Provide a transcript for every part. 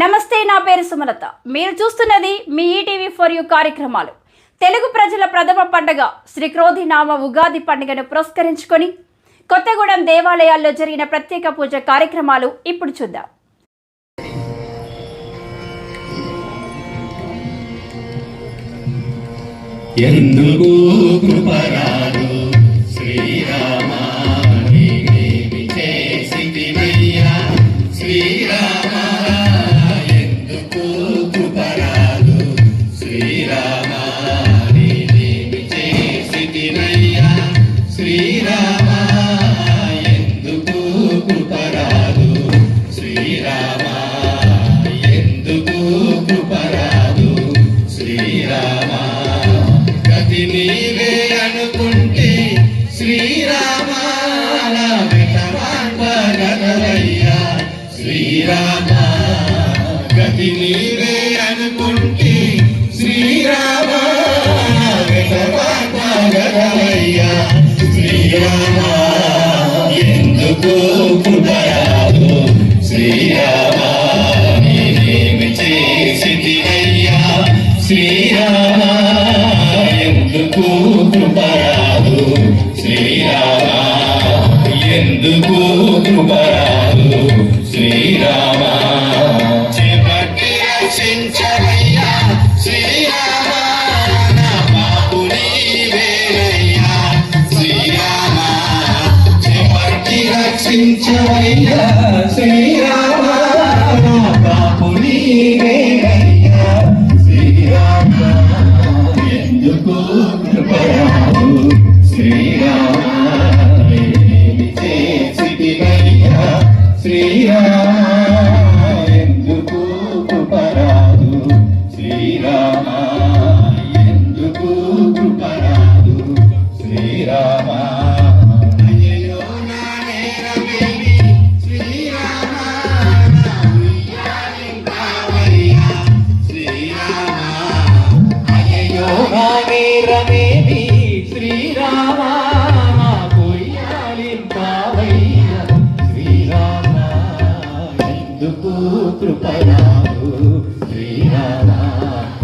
నమస్తే నా పేరు సుమలత. మీరు చూస్తున్నది మీ ఈటీవీ ఫర్ యూ కార్యక్రమాలు. తెలుగు ప్రజల ప్రథమ పండగ శ్రీ క్రోధి నామ ఉగాది పండుగను పురస్కరించుకొని కొత్తగూడెం దేవాలయాల్లో జరిగిన ప్రత్యేక పూజ కార్యక్రమాలు ఇప్పుడు చూద్దాం. ఎందుకు కృపరాలు నీవే అనుకుంటే శ్రీరామాల నా శ్రీరామ గతి నీవే అనుకుంటే శ్రీరామ నా శ్రీరామ ఎందుకు కృపరాదు శ్రీరామ నేనేమి చేసిదివయ్యా శ్రీరామ Gracias. నా శ్రీరామ ఎందుకు కృపరాదు శ్రీరామ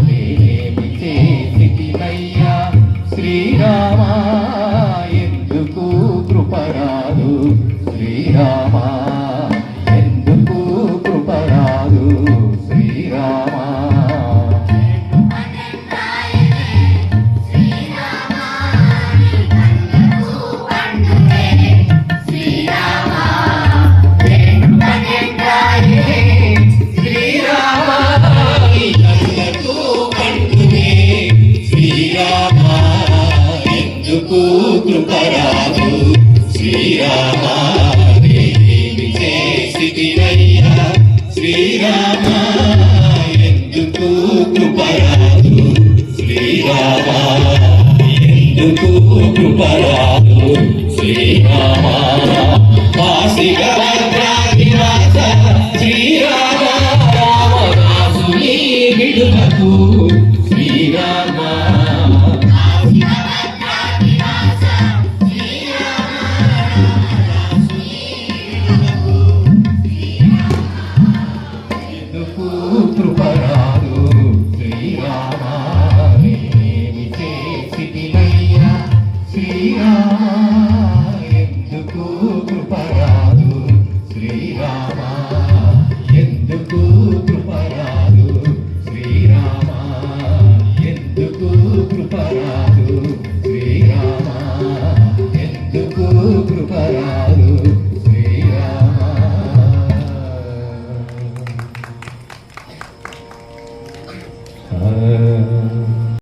నేనేమి చేసితివయ్యా శ్రీరామ కృపరాదు శ్రీరామ నేనేమి చేసితివయ్యా శ్రీరామ ఎందుకు కృపరాదు శ్రీరామ ఎందుకు కృపరాదు శ్రీరామ